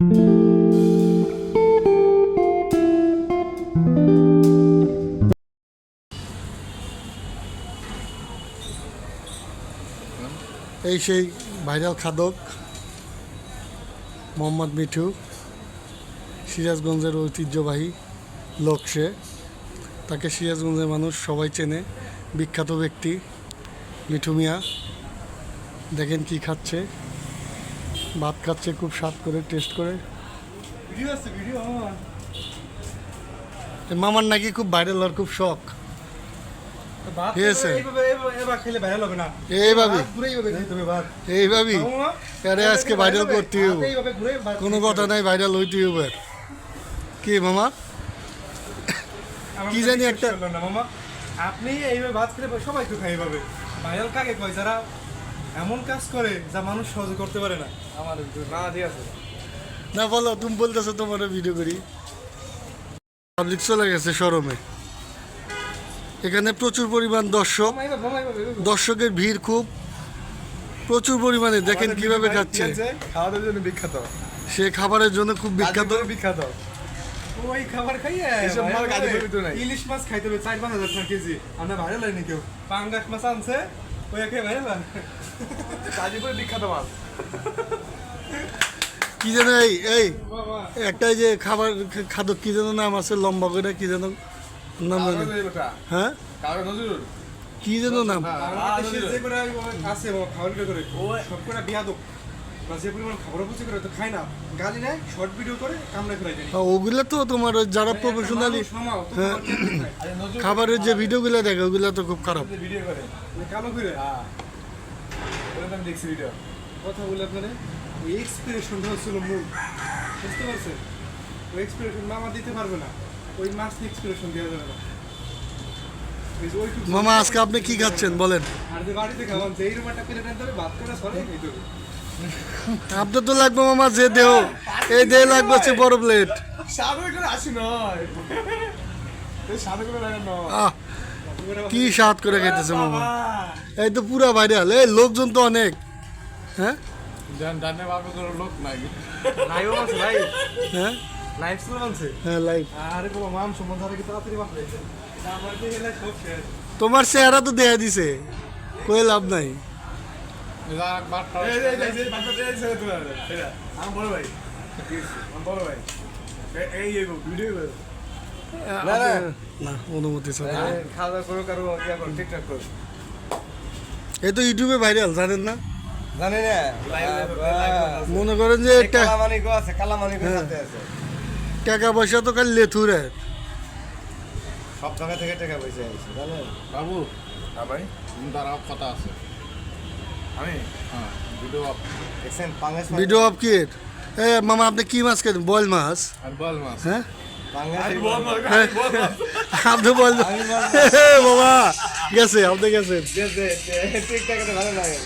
এই সেই ভাইরাল খাদক, মোহাম্মদ মিঠু, সিরাজগঞ্জের ঐতিহ্যবাহী লোক সে। তাকে সিরাজগঞ্জের মানুষ সবাই চেনে। বিখ্যাত ব্যক্তি মিঠু মিয়া। দেখেন কি খাচ্ছে। ভাত খাচ্ছে খুব স্বাদ করে টেস্ট করে। মামার নাকি খুব ভাইরাল হওয়ার খুব শখ এইভাবেই। আরে আজকে ভাইরাল করতে হবে। কোনো কথা নাই ভাইরাল হইতে হবে। কি মামা? কি জানি একটা- মামা। আপনি এইভাবে ভাত খেলে সবাই তো খাই ভাইরাল কাকে কয় যারা এমন কাজ করে যা মানুষ সহজে করতে পারে না। আমার না ঠিক আছে। না বলো তুমি বলতেছো তোমার ভিডিও করি। পাবলিক চলে গেছে শোরুমে। এখানে প্রচুর পরিমাণ দর্শক। দর্শকের ভিড় খুব। প্রচুর পরিমাণে। দেখেন কীভাবে খাচ্ছে। দাওয়ার জন্য বিখ্যাত। সে খাবারের জন্য খুব বিখ্যাত। বিখ্যাত। ওই খাবার খাইয়ে এসব মাল ভাইরাল গাজীপুরে নাই। ইলিশ মাছ খাইতে হবে চার পাঁচ হাজার টাকা কেজি। আমরা ভাইরাল হয়নি কেউ। পাঙ্গাস মাছ আনছে ওই একে ভাইরাল গাজীপুরে বিখ্যাত মাছ কি যেন এই এই একটা এই যে খাবার খাদ্য কি যেন নাম আছে লম্বা করে কি যেন নাম জানি। হ্যাঁ? কি যেন নাম? আছে খাবার করে। সব করে বিয়াদব। বা যে পরিমাণ খাবার করে তো খায় না। গালি নেয় শর্ট ভিডিও করে কামড়ে ফেলাই দেয়। আর ওগুলো তো তোমার যারা প্রফেশনালি হ্যাঁ। খাবারের যে ভিডিওগুলো দেখে ওগুলো তো খুব খারাপ। ভিডিও করে। কালো করে। হ্যাঁ আমি দেখছি ভিডিও কথা বলে আপনারা ওই এক্সপিরেশনটা হচ্ছিল মূল। বুঝতে পারছেন? ওই এক্সপিরেশন মামা দিতে পারবে না। ওই মাছ এক্সপিরেশন দেওয়া যাবে না। এই মামা আজকে আপনি কি খাচ্ছেন? বলেন। আর যে বাড়িতে খাওয়ান যে এই রুমাটা পেলে নেন তবে ভাত করে সরে এই আপনার তো লাগবে মামা যে দেহ। এই দেহ লাগবে হচ্ছে বড় প্লেট কি স্বাদ করে খাইতেছে মামা। এই তো পুরা ভাইরাল এই লোকজন তো অনেক। হ্যাঁ? লোক নাই। হ্যাঁ? লাইভ হ্যাঁ লাইভ আরে মাম কি তাড়াতাড়ি তোমার চেহারা তো দেখা দিছে। কই লাভ নাই। বড় ভাই। বড় ভাই। এই- এই এই ভিডিও করে না, না। না অনুমতি ছাড়া। খাওয়া দাওয়া করো কারও করো ঠিকঠাক করো এই তো ইউটিউবে ভাইরাল জানেন না? জানি না। মনে করেন যে হ্যাঁ। টাকা পয়সা তো খালি লেথুরে সব জায়গা থেকে টাকা পয়সা আছে জানেন? বাবু। হ্যাঁ ভাই। দাঁড়াও কথা আছে। আমি হ্যাঁ ভিডিও পাঙ্গাস ভিডিও অফ কি? এ মামা আপনি কি মাছ খেতেন বয়েল মাছ। আর বল মাছ। হ্যাঁ? আপনি বল বাবা গেছে আপনি গেছেন। ঠিকঠাক আছে ভালো লাগে।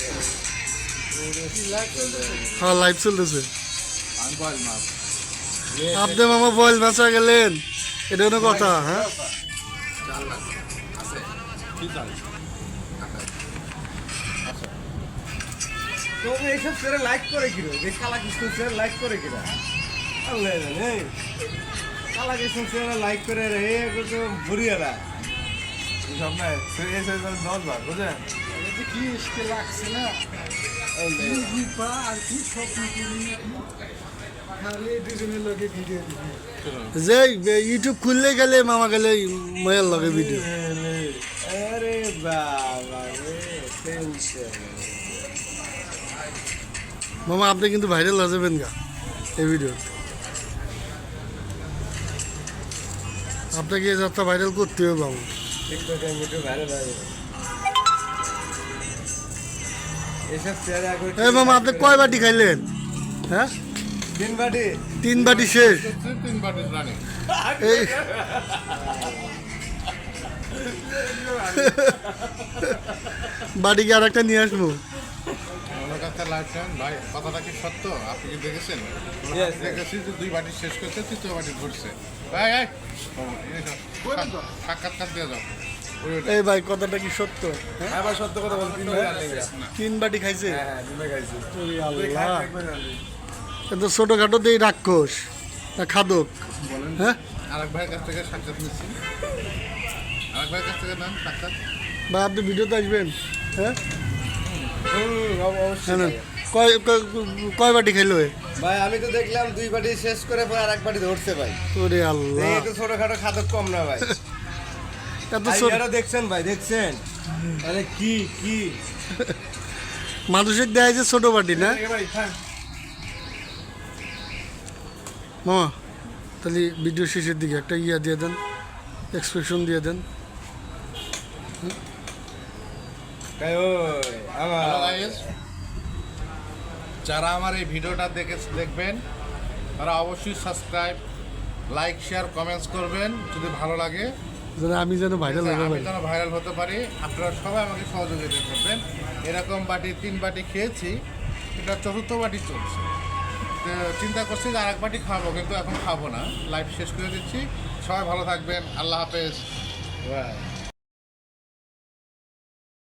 হ্যাঁ লাইভ চলতেছে। বল আপনি মামা বয়েল মাছ গেলেন এটা কোনো কথা হ্যাঁ? ঠিক আছে তো এইসব ছেড়ে লাইক করে কিরো? যে কালা কৃষ্ণ ছেড়ে লাইক করে কিরা? আল্লাহ জানে কালা কৃষ্ণ ছেড়ে লাইক করে রে তো ভুরিয়ালা সব নাই এই সেই দশ বার বুঝলেন কি ইসকে লাগছে না? যে ইউটিউব খুললে গেলে মামা গেলে মায়ের লগে ভিডিও আরে বাবা রে টেনশন মামা আপনি কিন্তু ভাইরাল হয়ে যাবেন গা এই ভিডিও আপনাকে এই যাত্রা ভাইরাল করতে হবে আমার হয়ে এই মামা আপনি কয় বাটি খাইলেন? হ্যাঁ? বাটি। তিন বাটি শেষ। তিন বাটির রানি। এই বাটি আর একটা নিয়ে আসব। লাগছেন ভাই কথাটা কি সত্য? আপনি কি দেখেছেন? দেখেছি যে দুই বাটি শেষ করছে তৃতীয় বাটি ঘুরছে ভাই এই! সাক্ষাৎকার দিয়ে যাও। এই ভাই কথাটা কি সত্য? হ্যাঁ? হ্যাঁ ভাই সত্য কথা বলছি তিন বাটি তিন বাটি খাইছে? হ্যাঁ হ্যাঁ এত ছোটোখাটো দিয়ে রাক্ষস না খাদক। বলেন। হ্যাঁ? আরেক ভাইয়ের কাছ থেকে সাক্ষাৎ নিচ্ছি। আরেক ভাইয়ের কাছ থেকে নেন সাক্ষাৎ। বা আপনি ভিডিওতে আসবেন। হ্যাঁ? অবশ্যই হ্যাঁ ভাই। কয় কয়- বাটি খাইলো এ? ভাই আমি তো দেখলাম দুই বাটি শেষ করে পরে আর এক বাটি ধরছে ভাই। ওরে আল্লাহ। এই তো ছোটখাটো খাদক কম না ভাই। এত ছোট দেখছেন ভাই দেখছেন? আরে কি কি? মানুষের দেয় যে ছোট বাটি না? মামা তাহলে ভিডিও শেষের দিকে একটা ইয়া দিয়ে দেন এক্সপ্রেশন দিয়ে দেন। আমার যারা আমার এই ভিডিওটা দেখে দেখবেন তারা অবশ্যই সাবস্ক্রাইব লাইক শেয়ার কমেন্টস করবেন যদি ভালো লাগে। যেন আমি যেন ভাইরাল হতে আমি পারি। যেন ভাইরাল হতে পারি আপনারা সবাই আমাকে সহযোগিতা করবেন। এরকম বাটি তিন বাটি খেয়েছি এটা চতুর্থ বাটি চলছে। তো চিন্তা করছি যে আরেক বাটি খাব কিন্তু এখন খাব না। লাইফ শেষ করে দিচ্ছি। সবাই ভালো থাকবেন। আল্লাহ হাফেজ।